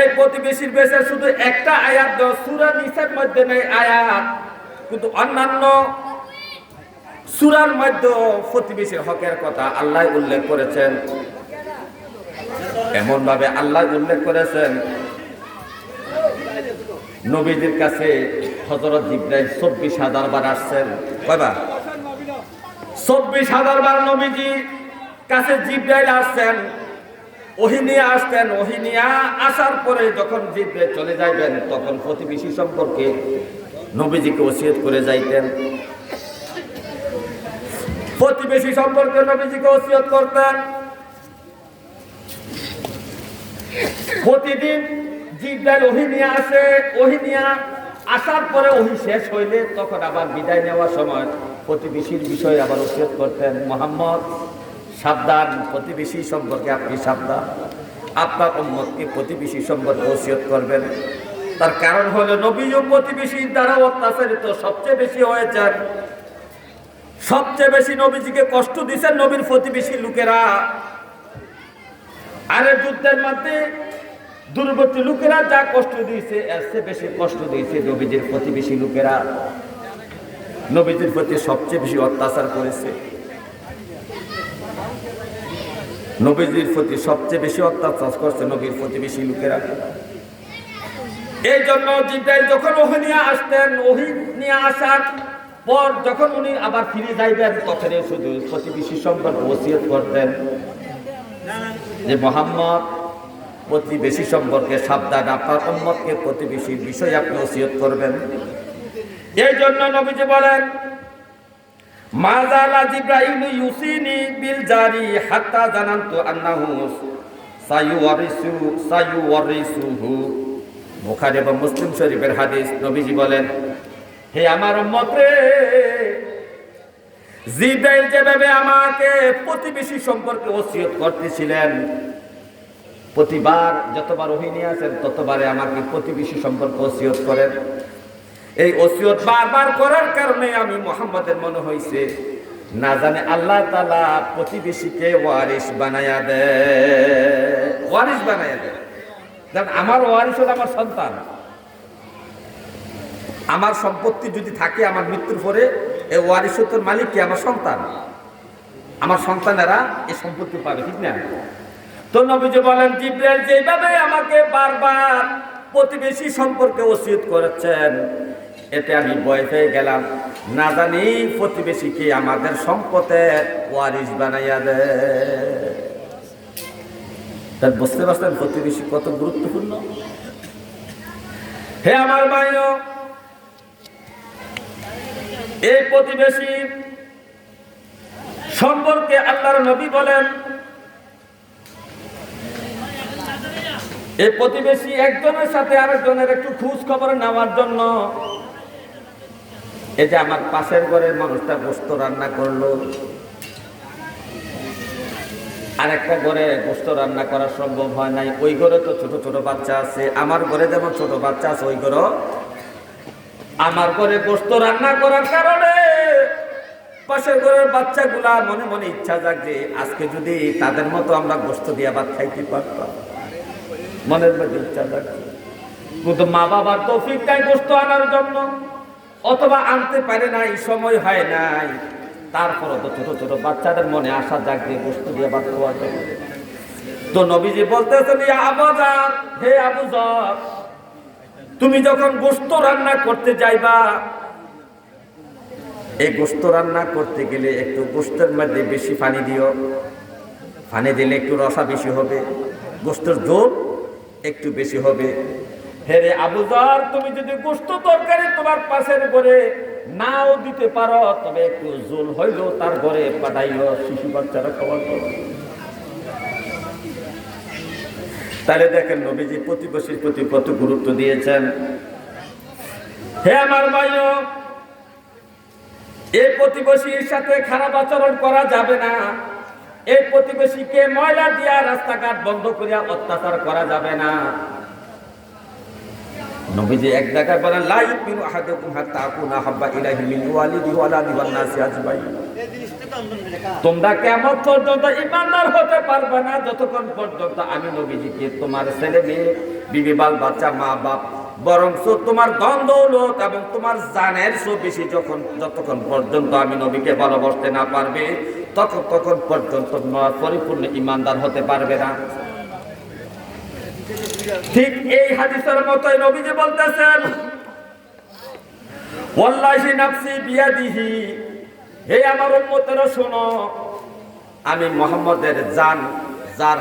এই প্রতিবেশীর বেশে শুধু একটা আয়াত সুরা নিচের মধ্যে নেই আয়াত, কিন্তু অন্যান্য সুরার মধ্যে প্রতিবেশীর হকের কথা আল্লাহ উল্লেখ করেছেন। এমন ভাবে আল্লাহ উল্লেখ করেছেন। নবীদের কাছে হজরত জিব্রাইল চব্বিশ হাজার বার আসছেন। কয়বার? চব্বিশ হাজার বার নবীজি কাছে জিব্রাইল আসছেন। ওহি নিয়ে আসতেন ওহি নিয়ে আসার পরে যখন জিব্রাইল চলে যাইবেন, তখন প্রতিবেশী সম্পর্কে নবীজিকে ওসিয়ত করে যাইতেন। প্রতিবেশী সম্পর্কে নবীজিকে ওসিয়ত করতেন। প্রতিদিন জিব্রাইল ওহি নিয়ে আসে ওহি নিয়ে আসার পরে ওহি শেষ হইলে তখন আবার বিদায় নেওয়ার সময় প্রতিবেশীর বিষয়ে আবার ওসিয়ত করতেন। মোহাম্মদ সাবধান, প্রতিবেশী সম্পর্কে আপনি সাবধান। আপনার উম্মতকে প্রতিবেশী সম্পর্কে ওসিয়ত করবেন। তার কারণ হলো নবী ও প্রতিবেশীর দ্বারা অত্যাচারিত সবচেয়ে বেশি হয়েছেন। সবচেয়ে বেশি নবীজিকে কষ্ট দিয়েছেন নবীর প্রতিবেশী লোকেরা। আরে যুদ্ধের মধ্যে দূরবর্তী লোকেরা যা কষ্ট দিয়েছে, এর চেয়ে বেশি কষ্ট দিয়েছে নবীজির প্রতিবেশী লোকেরা। নবীজির প্রতি সবচেয়ে বেশি অত্যাচার করেছে। নবীজির প্রতি সবচেয়ে বেশি অত্যাচার করছে নবীর প্রতিবেশী লোকেরা। এই জন্য জিব্রাইল যখন ওহি নিয়ে আসতেন, ওহি নিয়ে আসার পর যখন উনি আবার ফিরে যাইবেন, তখন শুধু প্রতিবেশী সম্পর্কে ওসিয়ত করতেন যে মোহাম্মদ প্রতিবেশী সম্পর্কে সাবধান, আপনার উম্মতকে প্রতিবেশীর বিষয়ে আপনি ওসিয়ত করবেন। এই জন্য নবীজি বলেন মাজালা জিব্রাইল ইউসিনি বিল জারি হাত্তা জানান্তু আন্নাহু সায়ুওয়ারিসু সায়ুওয়ারিসুহু বুখারী এবং মুসলিম শরীফের হাদিস নবীজি বলেন, হে আমার উম্মত রে জিব্রাইল যেভাবে আমাকে প্রতিবেশী সম্পর্কে ওসিয়ত করতেছিলেন, প্রতিবার যতবার অহিনী আছেন ততবারে আমাকে প্রতিবেশী সম্পর্কে ওসিয়ত করেন। এই ওসিয়ত বারবার করার কারণে আমি মোহাম্মদের মনে হয়েছে না জানে আল্লাহ তালা প্রতিবেশীকে ওয়ারিস বানায়া দে। ওয়ারিস দেয় দেন আমার ওয়ারিস হলো আমার সন্তান। আমার সম্পত্তি যদি থাকে আমার মৃত্যুর পরে, এই ওয়ারিসত্বর মালিক কি আমার সন্তান? আমার সন্তানেরা এই সম্পত্তি পাবে, ঠিক না? তো নবীজি বলেন, জিব্রাইল যেভাবে আমাকে বারবার প্রতিবেশী সম্পর্কে ওসিয়ত করেছেন এতে আমি ভয় পেয়ে গেলাম। না জানি প্রতিবেশীকে আমাদের সম্পদে ওয়ারিস বানাইয়া দেয়। বুঝতে পারছেন প্রতিবেশী কত গুরুত্বপূর্ণ? হে আমার ভাইও, এই প্রতিবেশী সম্পর্কে আল্লাহর নবী বলেন, এই প্রতিবেশী একজনের সাথে আরেকজনের একটু খোঁজ খবর নেওয়ার জন্য এই যে আমার পাশের ঘরের মানুষটা গোস্ত রান্না করল, আরেকটা ঘরে গোস্ত রান্না করা সম্ভব হয় নাই। ওই ঘরে তো ছোট ছোট বাচ্চা আছে। আমার ঘরে যেমন ছোট বাচ্চা আছে, ওই ঘরে আমার ঘরে গোস্ত রান্না করার কারণে পাশের ঘরের বাচ্চাগুলা মনে মনে ইচ্ছা জাগছে আজকে যদি তাদের মতো আমরা গোস্ত দিয়ে ভাত খাইতে পারতাম। মনের মধ্যে ইচ্ছা জাগছে কিন্তু মা বাবার তৌফিক নাই গোস্ত আনার জন্য। অথবা আনতে পারে নাই, সময় হয় নাই। তারপরে তো ছোট ছোট বাচ্চাদের মনে আশা জাগছে গোস্ত দিয়ে ভাত খাওয়ার জন্য তো নবীজি বলতেছেন আবাজার হে আবুজার তুমি যখন গোস্ত রান্না করতে যাইবা, এই গোস্ত রান্না করতে গেলে একটু গোস্তের মধ্যে বেশি পানি দিও। পানি দিলে একটু রসা বেশি হবে, গোস্তের জোর একটু বেশি হবে। হেরে আবুজার তুমি যদি গোস্ত তরকারি তোমার পাশের ঘরে নাও দিতে পারো, তবে একটু জোল হইলেও তার ঘরে পাঠাইও, শিশু বাচ্চারা খাওয়ার জন্য। তাহলে দেখেন নবীজি প্রতিবেশীর প্রতি কত গুরুত্ব দিয়েছেন। হে আমার ভাইও এই প্রতিবেশীর সাথে খারাপ আচরণ করা যাবে না। এই প্রতিবেশীকে ময়লা দিয়া রাস্তাঘাট বন্ধ করিয়া অত্যাচার করা যাবে না। নবীজি এক জায়গায় বলেন, লা ইউমিনু আহাদুকুম হাত্তা আকুনা হাব্বা ইলাইহি মিন ওয়ালিদি ওয়া ওয়ালাদি ওয়ান নাসি আজমাইন। তোমরা কেমন পর্যন্ত ইমানদার হতে পারবে না, যতক্ষণ পর্যন্ত আমি নবীজিকে তোমার ছেলে মেয়ে, বিবি বাল বাচ্চা, মা বাপ বরং তোমার ধন দৌলত এবং তোমার জানের বেশি যখন যতক্ষণ পর্যন্ত আমি নবীকে ভালোবাসতে না পারবে তখন তখন পর্যন্ত পরিপূর্ণ ইমানদার হতে পারবে না। ঠিক এই হাদিসের মতোই নবীজি বলতেছেন, ওয়াল্লাহি নাফসি বিয়াদিহি, হে আমার উম্মতেরা শোনো, আমি মোহাম্মদের জান